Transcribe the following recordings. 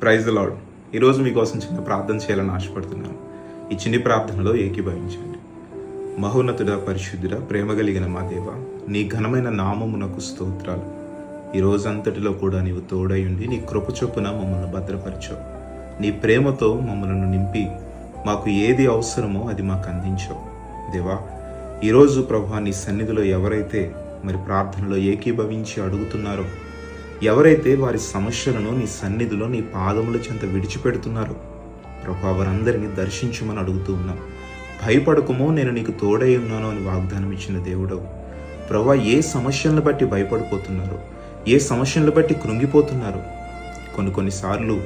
Praise lord ఈరోజు మీకోసం చిన్న ప్రార్థన చేయాలని ఆశపడుతున్నాను. ఈ చిన్ని ప్రార్థనలో ఏకీభవించండి. మహోన్నతుడ పరిశుద్ధుడ ప్రేమ కలిగిన మా దేవ నీ ఘనమైన నామమునకు స్తోత్రాలు. ఈ రోజంతటిలో కూడా నీవు తోడై ఉండి నీ కృప చొప్పున మమ్మల్ని భద్రపరచవు. నీ ప్రేమతో మమ్మల్ని నింపి మాకు ఏది అవసరమో అది మాకు అందించావు. దేవా ఈరోజు ప్రభా నీ సన్నిధిలో ఎవరైతే మరి ప్రార్థనలో ఏకీభవించి అడుగుతున్నారో ఎవరైతే వారి సమస్యలను నీ సన్నిధిలో నీ పాదముల చెంత విడిచిపెడుతున్నారో ప్రభా వారందరినీ దర్శించమని అడుగుతూ ఉన్నాం. భయపడకమో నేను నీకు తోడై ఉన్నాను అని వాగ్దానం ఇచ్చిన దేవుడవు. ప్రభా ఏ సమస్యలను బట్టి భయపడిపోతున్నారు ఏ సమస్యలను బట్టి కృంగిపోతున్నారు? కొన్ని కొన్నిసార్లు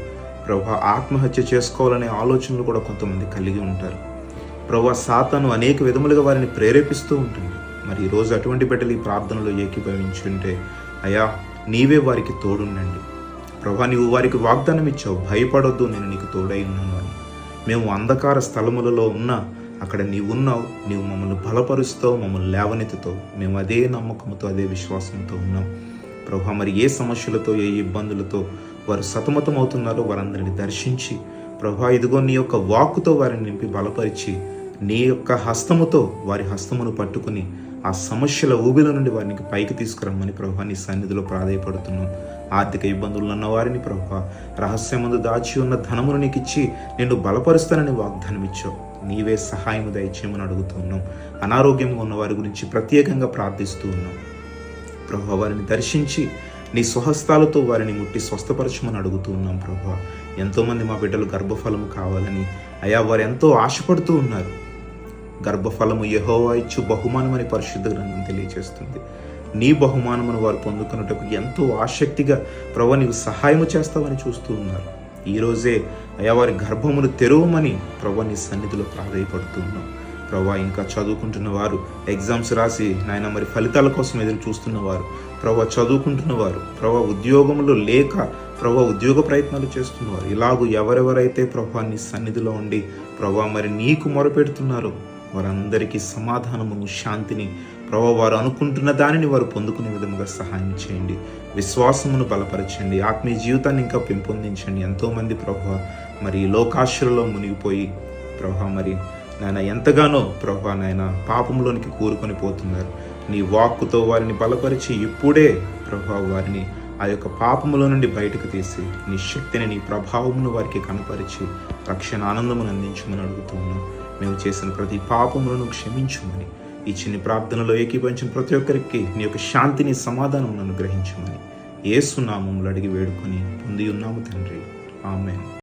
ప్రభా ఆత్మహత్య చేసుకోవాలనే ఆలోచనలు కూడా కొంతమంది కలిగి ఉంటారు. ప్రభా సాతాను అనేక విధములుగా వారిని ప్రేరేపిస్తూ ఉంటుంది. మరి ఈరోజు అటువంటి బిడ్డలు ఈ ప్రార్థనలో ఏకీభవించుంటే అయా నీవే వారికి తోడుండండి. ప్రభా నీవు వారికి వాగ్దానం ఇచ్చావు. భయపడొద్దు నేను నీకు తోడై ఉన్నాను అని. మేము అంధకార స్థలములలో ఉన్నా అక్కడ నీవున్నావు నీవు మమ్మల్ని బలపరుస్తావు మమ్మల్ని లేవనెత్తుతావు. మేము అదే నమ్మకంతో అదే విశ్వాసంతో ఉన్నాం. ప్రభా మరి ఏ సమస్యలతో ఏ ఇబ్బందులతో వారు సతమతం అవుతున్నారో వారందరిని దర్శించి ప్రభా ఇదిగో నీ యొక్క వాక్కుతో వారిని నింపి బలపరిచి నీ యొక్క హస్తముతో వారి హస్తమును పట్టుకుని ఆ సమస్యల ఊబిల నుండి వారిని పైకి తీసుకురమ్మని ప్రభా నీ సన్నిధిలో ప్రాధాయపడుతున్నాం. ఆర్థిక ఇబ్బందులు ఉన్న వారిని ప్రభా రహస్యమందు దాచి ఉన్న ధనమును నీకు ఇచ్చి నిన్ను బలపరుస్తానని వాగ్దానం ఇచ్చావు నీవే సహాయం దయచేయమని అడుగుతున్నాం. అనారోగ్యంగా ఉన్న వారి గురించి ప్రత్యేకంగా ప్రార్థిస్తూ ఉన్నాం. ప్రభా వారిని దర్శించి నీ స్వహస్తాలతో వారిని ముట్టి స్వస్థపరచమని అడుగుతూ ఉన్నాం ప్రభా. ఎంతోమంది మా బిడ్డలు గర్భఫలము కావాలని అయా వారు ఎంతో ఆశపడుతూ ఉన్నారు. గర్భఫలము యహోవా ఇచ్చు బహుమానమని పరిశుద్ధ గ్రంథం తెలియజేస్తుంది నీ బహుమానమును వారు పొందుకున్నటకు ఎంతో ఆసక్తిగా ప్రభు నీవు సహాయము చేస్తావని చూస్తూ ఉన్నారు. ఈరోజే రోజే అయా వారి గర్భమును తెరవమని ప్రభు నీ సన్నిధిలో ప్రాధాయపడుతున్నాం ప్రభా ఇంకా చదువుకుంటున్న వారు ఎగ్జామ్స్ రాసి నాయన మరి ఫలితాల కోసం ఎదురు చూస్తున్నవారు ప్రభా చదువుకుంటున్నవారు ప్రభా ఉద్యోగంలో లేక ప్రభా ఉద్యోగ ప్రయత్నాలు చేస్తున్నవారు ఇలాగూ ఎవరెవరైతే ప్రభా నీ సన్నిధిలో ఉండి ప్రభా మరి నీకు మొరపెడుతున్నారో వారందరికీ సమాధానమును శాంతిని ప్రభా వారు అనుకుంటున్న దానిని వారు పొందుకునే విధముగా సహాయం చేయండి. విశ్వాసమును బలపరచండి. ఆత్మీయ జీవితాన్ని ఇంకా పెంపొందించండి. ఎంతోమంది ప్రభా మరి లోకాశ్రలో మునిగిపోయి ప్రభా మరి నాయన ఎంతగానో ప్రభా నాయన పాపంలోనికి కూరుకొని పోతున్నారు. నీ వాక్కుతో వారిని బలపరిచి ఇప్పుడే ప్రభా వారిని ఆ యొక్క పాపములో నుండి బయటకు తీసి నీ శక్తిని నీ ప్రభావమును వారికి కనపరిచి రక్షణ ఆనందమును అందించమని అడుగుతున్నాను మేము చేసిన ప్రతి పాపములను క్షమించమని. ఈ చిన్ని ప్రార్థనలో ఏకీభవించిన ప్రతి ఒక్కరికి నీ యొక్క శాంతిని సమాధానం అనుగ్రహించమని. ఏసునామములు అడిగి వేడుకొని పొంది ఉన్నాము తండ్రి. ఆమె